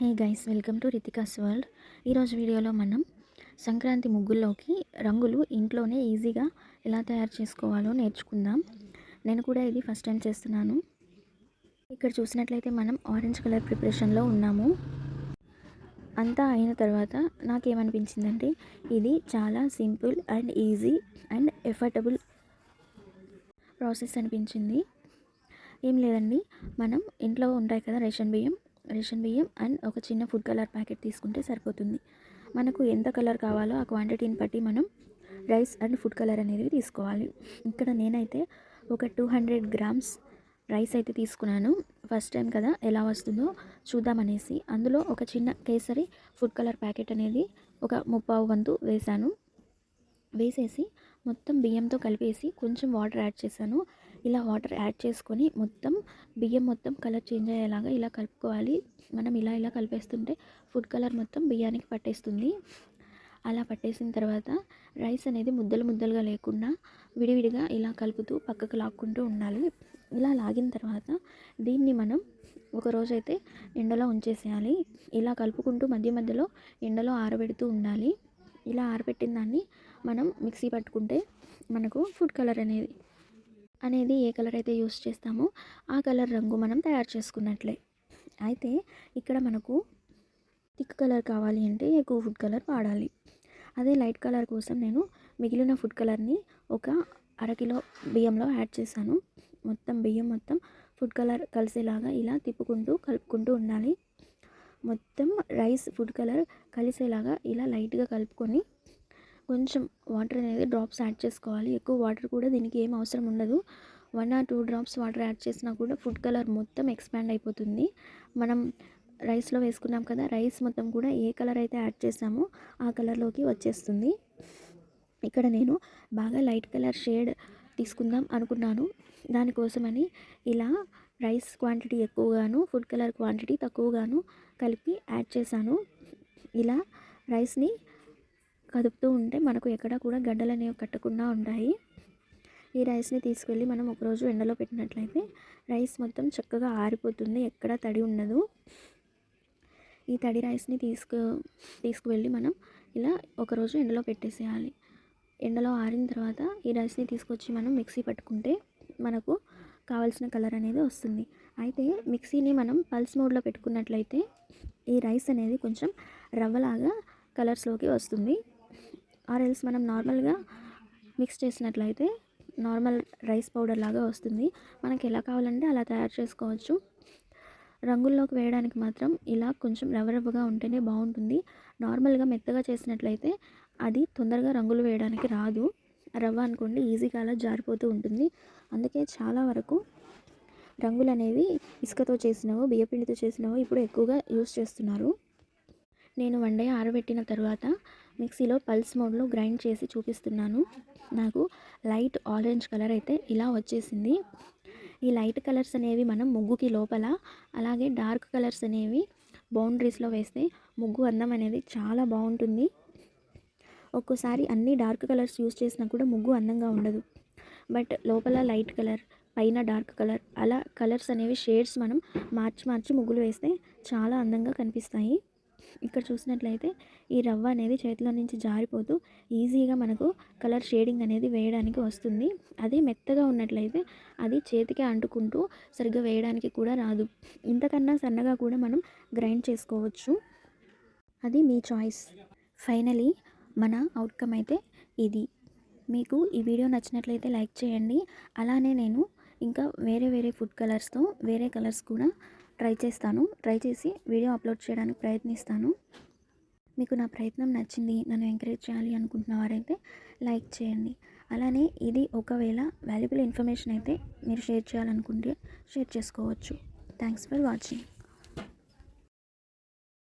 Hey guys welcome to Ritika's world. ఈరోజు వీడియోలో మనం సంక్రాంతి ముగ్గుల్లోకి రంగులు ఇంట్లోనే ఈజీగా ఎలా తయారు చేసుకోవాలో నేర్చుకుందాం. నేను కూడా ఇది ఫస్ట్ టైం చేస్తున్నాను. ఇక్కడ చూసినట్లయితే మనం ఆరెంజ్ కలర్ ప్రిపరేషన్లో ఉన్నాము. అంతా అయిన తర్వాత నాకేమనిపించిందంటే ఇది చాలా simple and easy and affordable process అనిపించింది. ఏం లేదండి మనం ఇంట్లో ఉంటాయి కదా రేషన్ బియ్యం రేషన్ బియ్యం అండ్ ఒక చిన్న ఫుడ్ కలర్ ప్యాకెట్ తీసుకుంటే సరిపోతుంది. మనకు ఎంత కలర్ కావాలో ఆ క్వాంటిటీని బట్టి మనం రైస్ అండ్ ఫుడ్ కలర్ అనేది తీసుకోవాలి. ఇక్కడ నేనైతే ఒక టూ హండ్రెడ్ గ్రామ్స్ రైస్ అయితే తీసుకున్నాను. ఫస్ట్ టైం కదా ఎలా వస్తుందో చూద్దామనేసి. అందులో ఒక చిన్న కేసరి ఫుడ్ కలర్ ప్యాకెట్ అనేది ఒక ముప్పావు వంతు వేశాను. వేసేసి మొత్తం బియ్యంతో కలిపేసి కొంచెం వాటర్ యాడ్ చేశాను. ఇలా వాటర్ యాడ్ చేసుకొని మొత్తం బియ్యం మొత్తం కలర్ చేంజ్ అయ్యేలాగా ఇలా కలుపుకోవాలి. మనం ఇలా ఇలా కలిపేస్తుంటే ఫుడ్ కలర్ మొత్తం బియ్యానికి పట్టేస్తుంది. అలా పట్టేసిన తర్వాత రైస్ అనేది ముద్దలు ముద్దలుగా లేకుండా విడివిడిగా ఇలా కలుపుతూ పక్కకు లాక్కుంటూ ఉండాలి. ఇలా లాగిన తర్వాత దీన్ని మనం ఒకరోజు అయితే ఎండలో ఉంచేసేయాలి. ఇలా కలుపుకుంటూ మధ్య మధ్యలో ఎండలో ఆరబెడుతూ ఉండాలి. ఇలా ఆరబెట్టిన దాన్ని మనం మిక్సీ పట్టుకుంటే మనకు ఫుడ్ కలర్ అనేది అనేది ఏ కలర్ అయితే యూస్ చేస్తామో ఆ కలర్ రంగు మనం తయారు చేసుకున్నట్లే. అయితే ఇక్కడ మనకు థిక్ కలర్ కావాలి అంటే ఎక్కువ ఫుడ్ కలర్ వాడాలి. అదే లైట్ కలర్ కోసం నేను మిగిలిన ఫుడ్ కలర్ని ఒక అరకిలో బియ్యంలో యాడ్ చేశాను. మొత్తం బియ్యం మొత్తం ఫుడ్ కలర్ కలిసేలాగా ఇలా తిప్పుకుంటూ కలుపుకుంటూ ఉండాలి. మొత్తం రైస్ ఫుడ్ కలర్ కలిసేలాగా ఇలా లైట్గా కలుపుకొని కొంచెం వాటర్ అనేది డ్రాప్స్ యాడ్ చేసుకోవాలి. ఎక్కువ వాటర్ కూడా దీనికి ఏం అవసరం ఉండదు. One or two drops water add చేసినా కూడా ఫుడ్ కలర్ మొత్తం ఎక్స్పాండ్ అయిపోతుంది. మనం రైస్లో వేసుకున్నాం కదా రైస్ మొత్తం కూడా ఏ కలర్ అయితే యాడ్ చేసామో ఆ కలర్లోకి వచ్చేస్తుంది. ఇక్కడ నేను బాగా లైట్ కలర్ షేడ్ తీసుకుందాం అనుకున్నాను. దానికోసమని ఇలా రైస్ క్వాంటిటీ ఎక్కువగాను ఫుడ్ కలర్ క్వాంటిటీ తక్కువగాను కలిపి యాడ్ చేశాను. ఇలా రైస్ని కదుపుతూ ఉంటే మనకు ఎక్కడ కూడా గడ్డలు అనేవి కట్టకుండా ఉంటాయి. ఈ రైస్ని తీసుకెళ్ళి మనం ఒకరోజు ఎండలో పెట్టినట్లయితే రైస్ మొత్తం చక్కగా ఆరిపోతుంది ఎక్కడ తడి ఉండదు. ఈ తడి రైస్ని తీసుకు తీసుకువెళ్ళి మనం ఇలా ఒకరోజు ఎండలో పెట్టేసేయాలి. ఎండలో ఆరిన తర్వాత ఈ రైస్ని తీసుకొచ్చి మనం మిక్సీ పట్టుకుంటే మనకు కావాల్సిన కలర్ అనేది వస్తుంది. అయితే మిక్సీని మనం పల్స్ మోడ్లో పెట్టుకున్నట్లయితే ఈ రైస్ అనేది కొంచెం రవ్వలాగా కలర్స్లోకి వస్తుంది. ఆర్ ఎల్స్ మనం నార్మల్గా మిక్స్ చేసినట్లయితే నార్మల్ రైస్ పౌడర్ లాగా వస్తుంది. మనకి ఎలా కావాలంటే అలా తయారు చేసుకోవచ్చు. రంగుల్లోకి వేయడానికి మాత్రం ఇలా కొంచెం రవ్వరవ్వగా ఉంటేనే బాగుంటుంది. నార్మల్గా మెత్తగా చేసినట్లయితే అది తొందరగా రంగులు వేయడానికి రాదు. రవ్వ అనుకోండి ఈజీగా అలా జారిపోతూ ఉంటుంది. అందుకే చాలా వరకు రంగులు అనేవి ఇసుకతో చేసినవో బియ్యపిండితో చేసినవో ఇప్పుడు ఎక్కువగా యూస్ చేస్తున్నారు. నేను వన్ డే ఆరబెట్టిన తర్వాత మిక్సీలో పల్స్ మోడ్లో గ్రైండ్ చేసి చూపిస్తున్నాను. నాకు లైట్ ఆరెంజ్ కలర్ అయితే ఇలా వచ్చేసింది. ఈ లైట్ కలర్స్ అనేవి మనం ముగ్గుకి లోపల అలాగే డార్క్ కలర్స్ అనేవి బౌండరీస్లో వేస్తే ముగ్గు అందం అనేది చాలా బాగుంటుంది. ఒక్కోసారి అన్ని డార్క్ కలర్స్ యూస్ చేసినా కూడా ముగ్గు అందంగా ఉండదు. బట్ లోపల లైట్ కలర్ పైన డార్క్ కలర్ అలా కలర్స్ అనేవి షేడ్స్ మనం మార్చి మార్చి ముగ్గులు వేస్తే చాలా అందంగా కనిపిస్తాయి. ఇక్కడ చూసినట్లయితే ఈ రవ్వ అనేది చేతిలో నుంచి జారిపోతూ ఈజీగా మనకు కలర్ షేడింగ్ అనేది వేయడానికి వస్తుంది. అదే మెత్తగా ఉన్నట్లయితే అది చేతికి అంటుకుంటూ సరిగ్గా వేయడానికి కూడా రాదు. ఇంతకన్నా సన్నగా కూడా మనం గ్రైండ్ చేసుకోవచ్చు. అది మీ చాయిస్. ఫైనలీ మన అవుట్కమ్ అయితే ఇది. మీకు ఈ వీడియో నచ్చినట్లయితే లైక్ చేయండి. అలానే నేను ఇంకా వేరే వేరే ఫుడ్ కలర్స్తో వేరే కలర్స్ కూడా ట్రై చేస్తాను. ట్రై చేసి వీడియో అప్లోడ్ చేయడానికి ప్రయత్నిస్తాను. మీకు నా ప్రయత్నం నచ్చింది నన్ను ఎంకరేజ్ చేయాలి అనుకుంటున్న వారైతే లైక్ చేయండి. అలానే ఇది ఒకవేళ వాల్యుబుల్ ఇన్ఫర్మేషన్ అయితే మీరు షేర్ చేయాలనుకుంటే షేర్ చేసుకోవచ్చు. Thanks for watching.